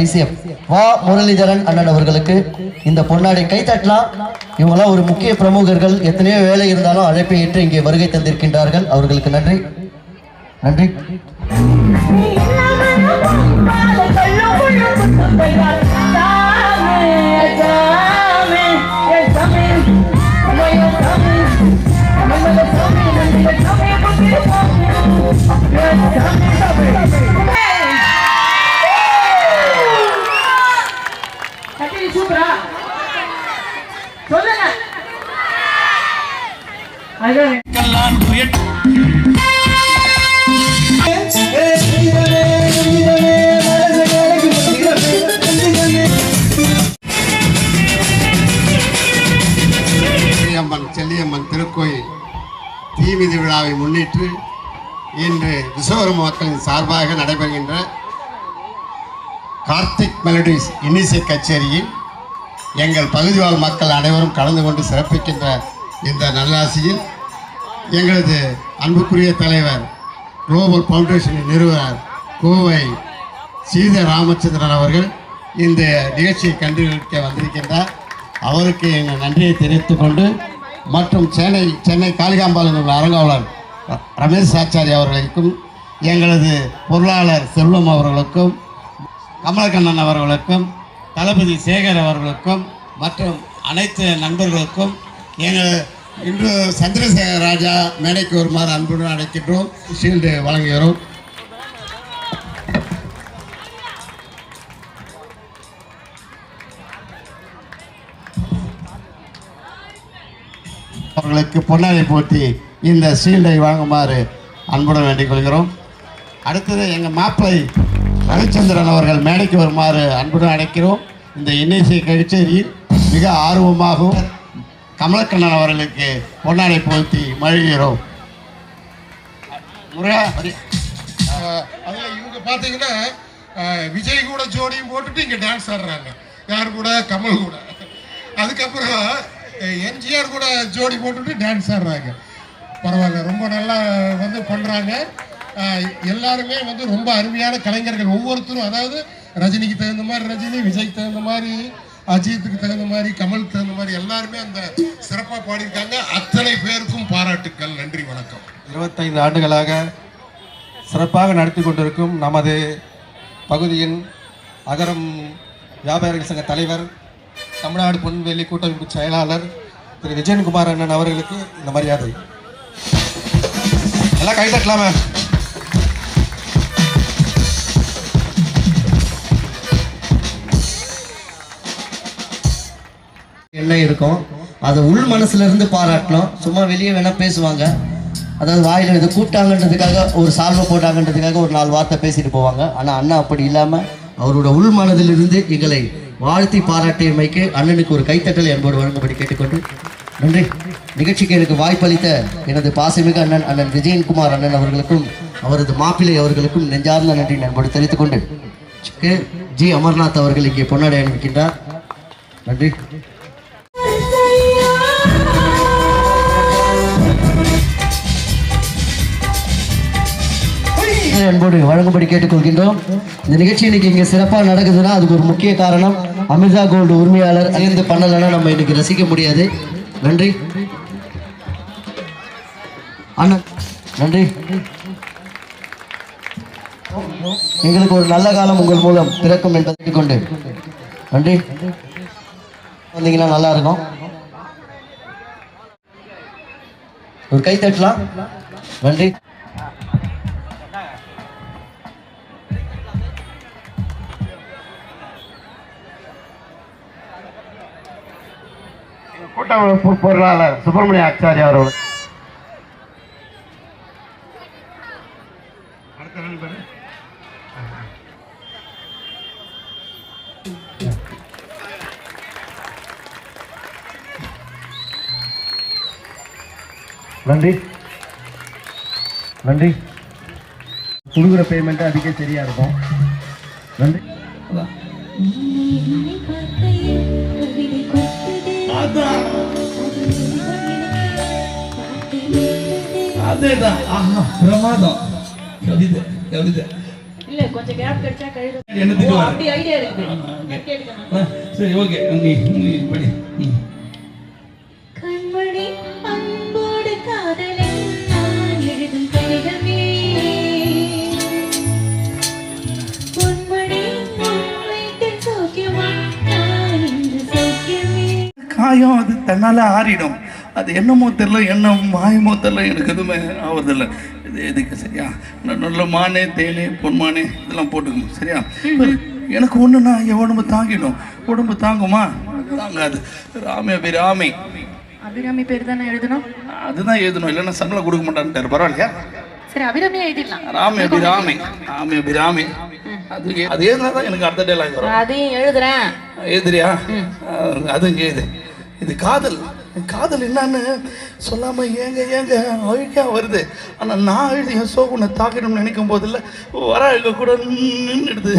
ICF வா முரளிதரன் அண்ணன் அவர்களுக்கு இந்த பொன்னாடை கைத்தட்டலாம் இவங்களாம் இவங்கெல்லாம் ஒரு முக்கிய பிரமுகர்கள். எத்தனையோ வேலை இருந்தாலும் அழைப்பை ஏற்று இங்கே வருகை தந்திருக்கின்றார்கள். அவர்களுக்கு நன்றி. நன்றி. செல்லியம்மன் செல்லியம்மன் திருக்கோயில் தீமிதி விழாவை முன்னிட்டு இன்று விஸ்வகர்ம மக்களின் சார்பாக நடைபெறுகின்ற கார்த்திக் மெலடிஸ் இன்னிசை கச்சேரியில் எங்கள் பகுதி மக்கள் அனைவரும் கலந்து கொண்டு சிறப்பிக்கின்ற இந்த நல்லாசியில் எங்களது அன்புக்குரிய தலைவர் குளோபல் ஃபவுண்டேஷனின் நிறுவனர் கோவை சீத ராமச்சந்திரன் அவர்கள் இந்த நிகழ்ச்சியை கண்டுபிடிக்க வந்திருக்கின்றார். அவருக்கு எங்கள் நன்றியை தெரிவித்துக் கொண்டு மற்றும் சென்னை சென்னை காளிகாம்பாளையம் உள்ள அரங்காவலர் ர- ரமேஷ் ஆச்சாரி அவர்களுக்கும் எங்களது பொருளாளர் செல்வம் அவர்களுக்கும் கமலக்கண்ணன் அவர்களுக்கும் தளபதி சேகர் அவர்களுக்கும் மற்றும் அனைத்து நண்பர்களுக்கும் எங்கள் இன்று சந்திரசேகர் ராஜா மேடைக்கு வருமாறு அன்புடன் அழைக்கின்றோம். ஷீல்டு வழங்குகிறோம். அவர்களுக்கு பொன்னாடை போட்டி இந்த ஷீல்டை வழங்குமாறு அன்புடன் வேண்டிக் கொள்கிறோம். அடுத்தது எங்கள் மாப்பிள்ளை ரவிச்சந்திரன் அவர்கள் மேடைக்கு வருமாறு அன்புடன் அழைக்கிறோம். இந்த இன்னிசை கச்சேரியில் மிக ஆர்வமாகவும் கமலக்கண்ணன் அவர்களுக்கு பொன்னாடை போர்த்தி மழுகிறோம் முருகா அதில் இவங்க பார்த்தீங்கன்னா விஜய் கூட ஜோடியும் போட்டுட்டு இங்கே டான்ஸ் ஆடுறாங்க. யார் கூட? கமல் கூட. அதுக்கப்புறம் எம்ஜிஆர் கூட ஜோடி போட்டுட்டு டான்ஸ் ஆடுறாங்க. பரவாயில்ல ரொம்ப நல்லா வந்து பண்ணுறாங்க எல்லாருமே வந்து ரொம்ப அருமையான கலைஞர்கள். ஒவ்வொருத்தரும் அதாவது ரஜினிக்கு தகுந்த மாதிரி ரஜினி விஜய்க்கு தகுந்த மாதிரி அஜித்துக்கு தகுந்த மாதிரி கமலுக்கு தகுந்த மாதிரி எல்லாருமே அந்த சிறப்பாக பாடியிருக்காங்க. அத்தனை பேருக்கும் பாராட்டுக்கள். நன்றி வணக்கம். இருபத்தைந்து ஆண்டுகளாக சிறப்பாக நடத்தி கொண்டிருக்கும் நமது பகுதியின் அகரம் வியாபாரிகள் சங்க தலைவர் தமிழ்நாடு பொன்வெளி கூட்டமைப்பு செயலாளர் திரு. விஜயன்குமார் அண்ணன் அவர்களுக்கு இந்த மரியாதை. எல்லாம் கைதட்டலாமே தட்டலாமே இருக்கும். அதை உள் மனசுல இருந்து பாராட்டணும். சும்மா வெளியே வேணா பேசுவாங்க. அதாவது வாயில இதை கூப்பிட்டாங்கன்றதுக்காக ஒரு சால்வை போட்டாங்கன்றதுக்காக ஒரு நாலு வார்த்தை பேசிட்டு போவாங்க. ஆனா அண்ணா அப்படி இல்லாம அவரோட உள் மனதிலிருந்து எங்களை வாழ்த்தி பாராட்டியமைக்கு அண்ணனுக்கு ஒரு கைத்தட்டல் என்போடு வழங்கும்படி கேட்டுக்கொண்டு நன்றி. நிகழ்ச்சிக்கு எனக்கு வாய்ப்பளித்த எனது பாசமிகு அண்ணன் அண்ணன் விஜயன்குமார் அண்ணன் அவர்களுக்கும் அவரது மாப்பிள்ளை அவர்களுக்கும் நெஞ்சார்ந்த நன்றி நண்போடு தெரிவித்துக் கொண்டு ஜி அமர்நாத் அவர்கள் இங்கே பொன்னாடை அனுப்பிக்கின்றார் நன்றி. அன்போடு வழங்கும்படி கேட்டுக்கொள்கின்றோம். இந்த நிகழ்ச்சி இன்னைக்கு இங்கே சிறப்பாக நடக்குதுன்னா அதுக்கு ஒரு முக்கிய காரணம் அமிர்தா கோல்டு உரிமையாளர் சேர்ந்து பண்ணலைன்னா நம்ம இன்னைக்கு ரசிக்க முடியாது. நன்றி. அண்ணா நன்றி. எங்களுக்கு ஒரு நல்ல காலம் உங்கள் மூலம் பிறக்கும் என்பதை கொண்டு நன்றி. வந்தீங்கன்னா நல்லா இருக்கும். ஒரு கை தட்டலாம். நன்றி. கூட்டமைப்பு பொருளாளர் சுப்பிரமணிய ஆச்சாரி அவர்கள். நன்றி. நன்றி. கொடுக்குற பேமெண்ட் அதுக்கே சரியா இருக்கும். நன்றி. அதேதான். ஆஹா பிரமாதம். கவிதை கவிதை. இல்ல கொஞ்சம் கேப் கிடைச்சா கழுது வர? அப்படி ஐடியா ஆ, சரி ஓகே நீ நீ படி. காயம் அது தன்னால் ஆறிடும். அது என்னமோ தெரில என்ன மாயமோ தெரில எனக்கு எதுவுமே ஆவறதில்ல இது எதுக்கு சரியா? நல்ல மானே தேனே பொன்மானே இதெல்லாம் போட்டுக்கணும் சரியா? எனக்கு ஒன்றுனா என் உடம்பு தாங்கிடும். உடம்பு தாங்குமா? தாங்காது. ராமே அபிராமி. அபிராமி பேர் தானே எழுதணும்? அதுதான் எழுதணும். இல்லைன்னா சம்பளம் கொடுக்க மாட்டான்ட்டார் பரவாயில்லையா? சரி அபிராமி எழுதிடலாம். ராமே அபிராமி. ராமே அபிராமி. அது அது எழுதினா தான் எனக்கு அடுத்த டைலாக் வரும். அதையும் எழுதுறேன். எழுதுறியா? அது எழுது. இது காதல். காதல் என்னன்னு சொல்லாம ஏங்க ஏங்க அழுக்கா வருது. ஆனா நான் எழுதி என் சோகுனை தாக்கிடணும்னு நினைக்கும் போதில்ல வர அழுக்க கூட நின்றுடுது